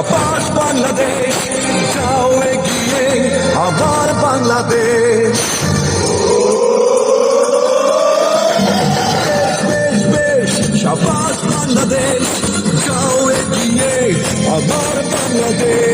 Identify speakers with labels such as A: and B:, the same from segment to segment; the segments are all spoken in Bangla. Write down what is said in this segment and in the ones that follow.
A: সাবাস বাংলাদেশ যাও এগিয়ে আবার বাংলাদেশ। সাবাস বাংলাদেশ যাও এগিয়ে আবার বাংলাদেশ।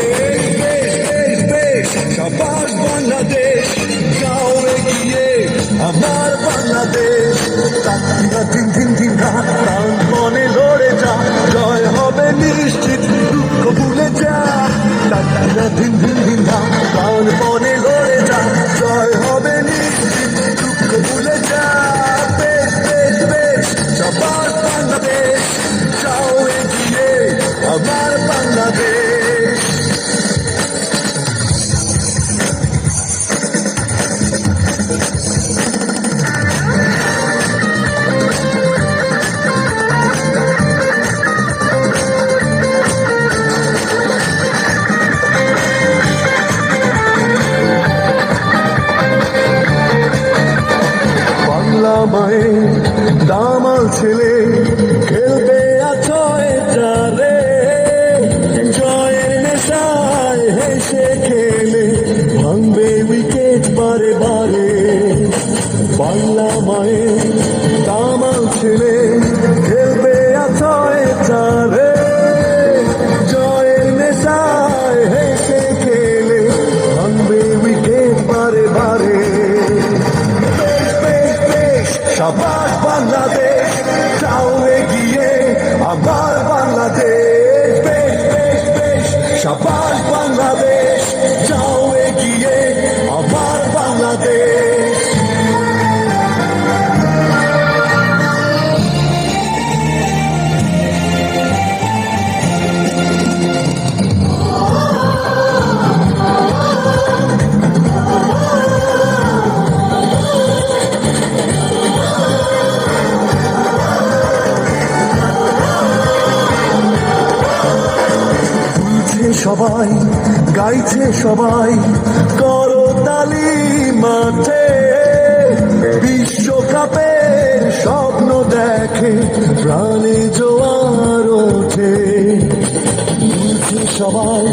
A: ছেলে খেলতে আছো চারে জয় নেশায় হেসে খেলে ভাঙবে উইকেট বারে বারে। বাংলা মায়ের বাংলাদেশ যাও এগিয়ে আবার সবাই গাইছে সবাই করতালি মাঠে। বিশ্বকাপের স্বপ্ন দেখে প্রাণে জোয়ার ওঠে। সবাই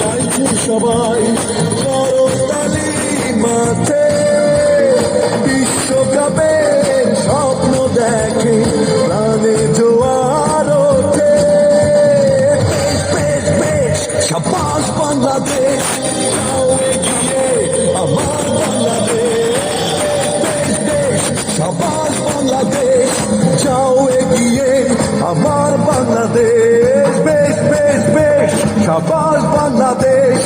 A: গাইছে সবাই যাও এগিয়ে আমার বাংলাদেশ বেশ বেশ বেশ সাবাস বাংলাদেশ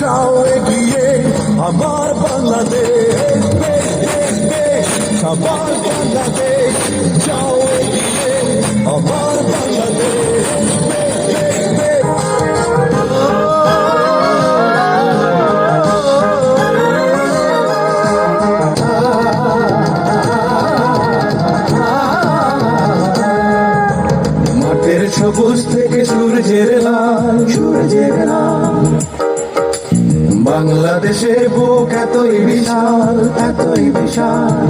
A: যাও এগিয়ে আমার বাংলাদেশ বেশ বেশ বেশ সাবাস বাংলাদেশ যাও এগিয়ে আমার বাংলাদেশ এতই বিশাল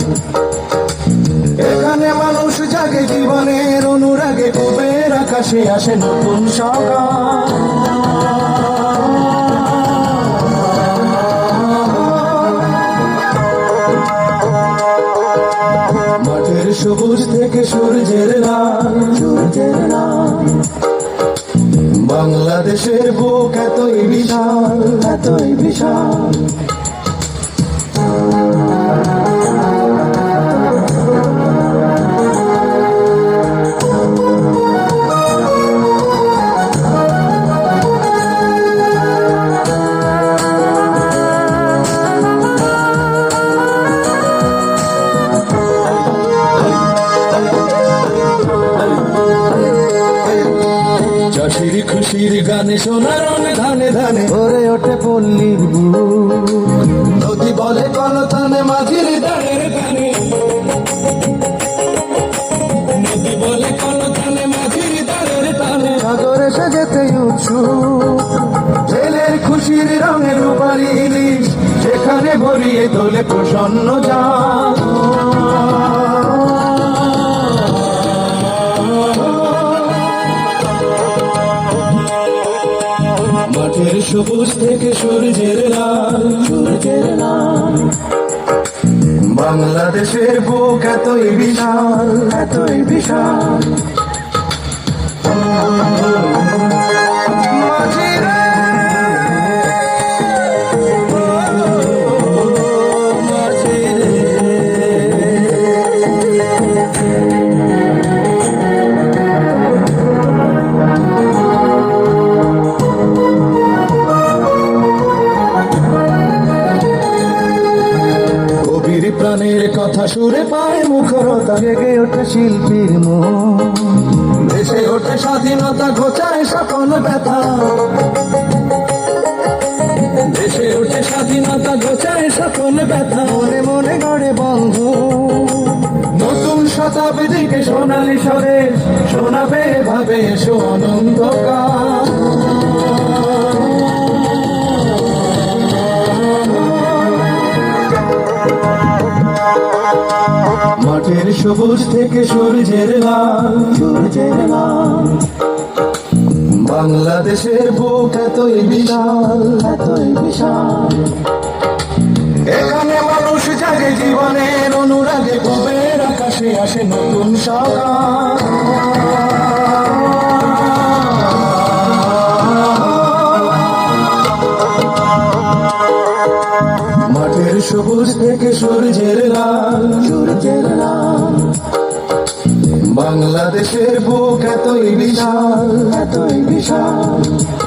A: এখানে মানুষ জাগে জীবনের অনুরাগে, কুবের আকাশে আসে নতুন সকাল। সবুজ থেকে সূর্যের লাল সূর্যের বাংলাদেশের বুক এতই বিশাল। এতই বিশাল। গানে সোনার ধানে ধানে ভরে ওঠে পল্লীর বুক নদী বলে বলে কলতানে মাঝির সাগরে সাজেতে উৎসুক। ছেলের খুশির রঙের রূপারি ইলিশ, সেখানে ভরিয়ে তোলে প্রসন্ন যা সবুজ থেকে সূর্যের লাল সূর্যের লাল। বাংলাদেশের বুক এতই বিশাল এতই বিশাল। সুরে পায় মুখরতা জেগে ওঠে শিল্পীর মন। দেশে ওঠে স্বাধীনতা, ঘোচায় সকল ব্যথা। দেশে ওঠে স্বাধীনতা, ঘোচায় সকল ব্যথা। মনে মনে গড়ে বন্ধ। নতুন শতাব্দীকে সোনালি স্বরে শোনাবে, ভাবে এসো অনন্তকাল। সবুজ থেকে সূর্যের লাল সূর্যের লাল। বাংলাদেশের বুক এতই বিশাল এতই বিশাল। এখানে মানুষ জাগে জীবনের অনুরাগে, কবের আকাশে আসে নতুন সকাল সবুজ থেকে সূর্যের লাল। সূর্যের লাল। বাংলাদেশের বুক এতই বিশাল। এতই বিশাল।